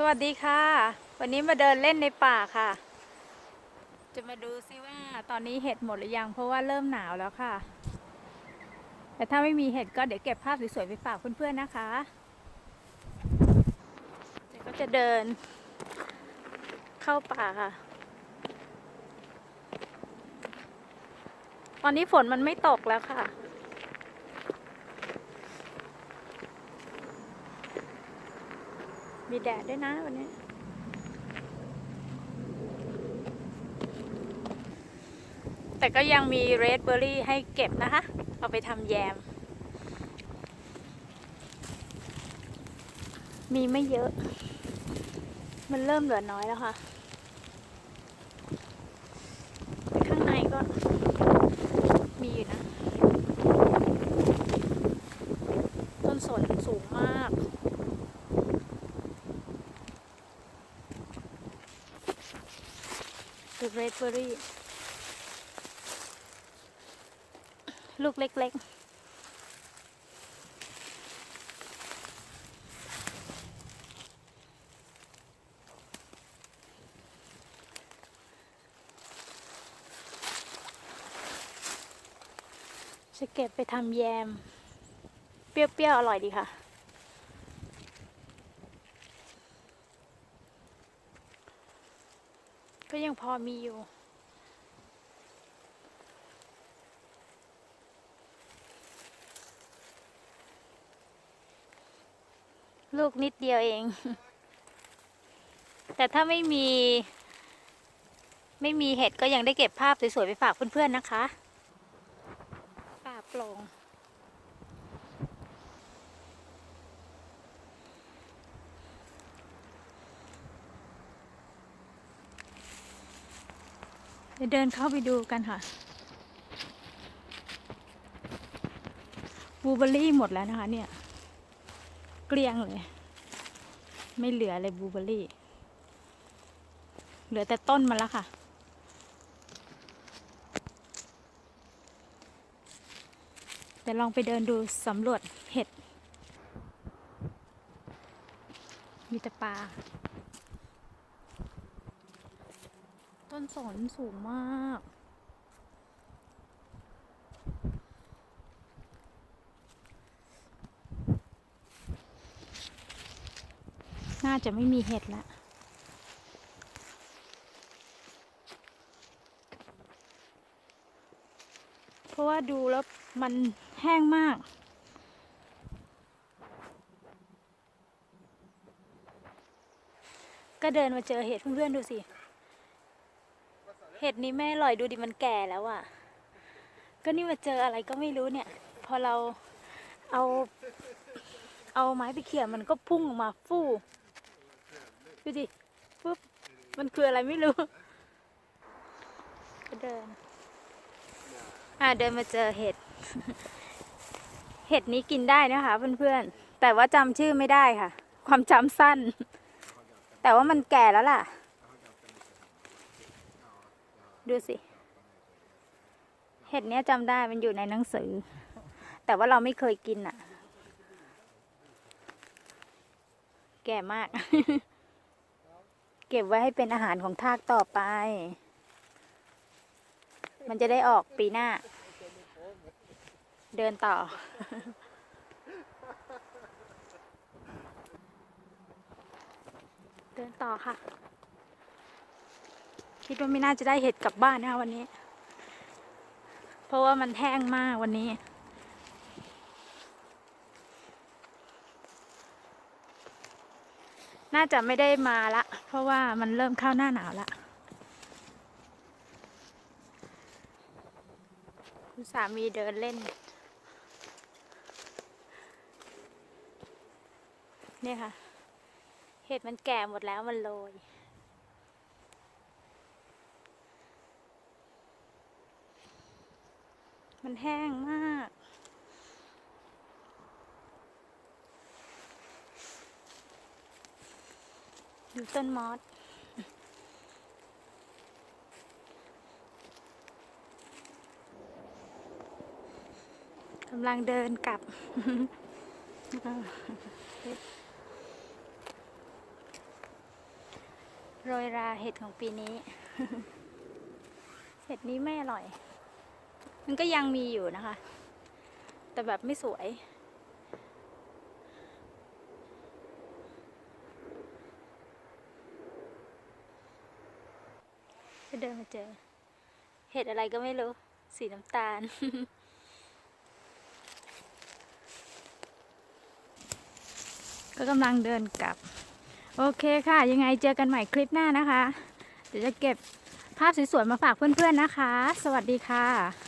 สวัสดีค่ะ วันนี้มาเดินเล่นในป่าค่ะ จะมาดูซิว่าตอนนี้เห็ดหมดหรือยัง เพราะว่าเริ่มหนาวแล้วค่ะ แต่ถ้าไม่มีเห็ดก็เดี๋ยวเก็บภาพสวยๆไปฝากเพื่อนๆนะคะเดี๋ยวก็จะเดิน เข้าป่าค่ะ ตอนนี้ฝนมันไม่ตกแล้วค่ะ มีแดดด้วยนะวันนี้ แต่ก็ยังมีเรดเบอร์รี่ให้เก็บนะคะ เอาไปทำแยม มีไม่เยอะ มันเริ่มเหลือน้อยแล้วค่ะแต่ข้างในก็มีอยู่นะ ต้นสนสูงมาก คือเรดเบอร์รี่ ลูกเล็กๆจะเก็บไปทำแยม เปรี้ยวๆ อร่อยดีค่ะ ยังพอมีอยู่ลูกนิดเดียวเอง แต่ถ้าไม่มี ไม่มีเห็ดก็ยังได้เก็บภาพสวยๆไปฝากเพื่อนๆนะคะ ป่าโปร่ง เดี๋ยวเดินเข้าไปดูกันค่ะบูเบอร์รี่หมดแล้วนะคะ เนี่ย เกลี้ยงเลย ไม่เหลือเลยบูเบอร์รี่ เหลือแต่ต้นมันแล้วค่ะ แต่ลองไปเดินดูสำรวจเห็ด มีแต่ปลา ต้นสนสูงมาก น่าจะไม่มีเห็ดละเพราะว่าดูแล้วมันแห้งมากก็เดินมาเจอเห็ดเพื่อนๆดูสิ เห็ดนี้ไม่อร่อยดูดิมันแก่แล้วอะ่ะ ก็นี่มาเจออะไรก็ไม่รู้เนี่ย พอเราเอา เอาไม้ไปเขี่ยมันก็พุ่งออกมาฟู่ดูดิปุ๊บมันคืออะไรไม่รู้ก็เดิน อ่าเดินมาเจอเห็ด เห็ดนี้กินได้นะคะเพื่อนๆแต่ว่าจำชื่อไม่ได้ค่ะ ความจำสั้น แต่ว่ามันแก่แล้วล่ะ ดูสิ เห็ดเนี้ยจำได้มันอยู่ในหนังสือ แต่ว่าเราไม่เคยกินอะ แก่มาก เก็บไว้ให้เป็นอาหารของทากต่อไป มันจะได้ออกปีหน้า เดินต่อเดินต่อค่ะ คิดว่าไม่น่าจะได้เห็ดกลับบ้านนะคะวันนี้ เพราะว่ามันแห้งมากวันนี้ น่าจะไม่ได้มาละ เพราะว่ามันเริ่มเข้าหน้าหนาวละคุณสามีเดินเล่น เนี่ยค่ะ เห็ดมันแก่หมดแล้วมันโรย มันแห้งมาก ดูต้นมอสกำลังเดินกลับโรยราเห็ดของปีนี้ เห็ดนี้ไม่อร่อย มันก็ยังมีอยู่นะคะ แต่แบบไม่สวย จะเดินมาเจอ เห็ดอะไรก็ไม่รู้ สีน้ำตาลก็กำลังเดินกลับ โอเคค่ะ ยังไงเจอกันใหม่คลิปหน้านะคะ เดี๋ยวจะเก็บภาพสวยๆมาฝากเพื่อนๆนะคะ สวัสดีค่ะ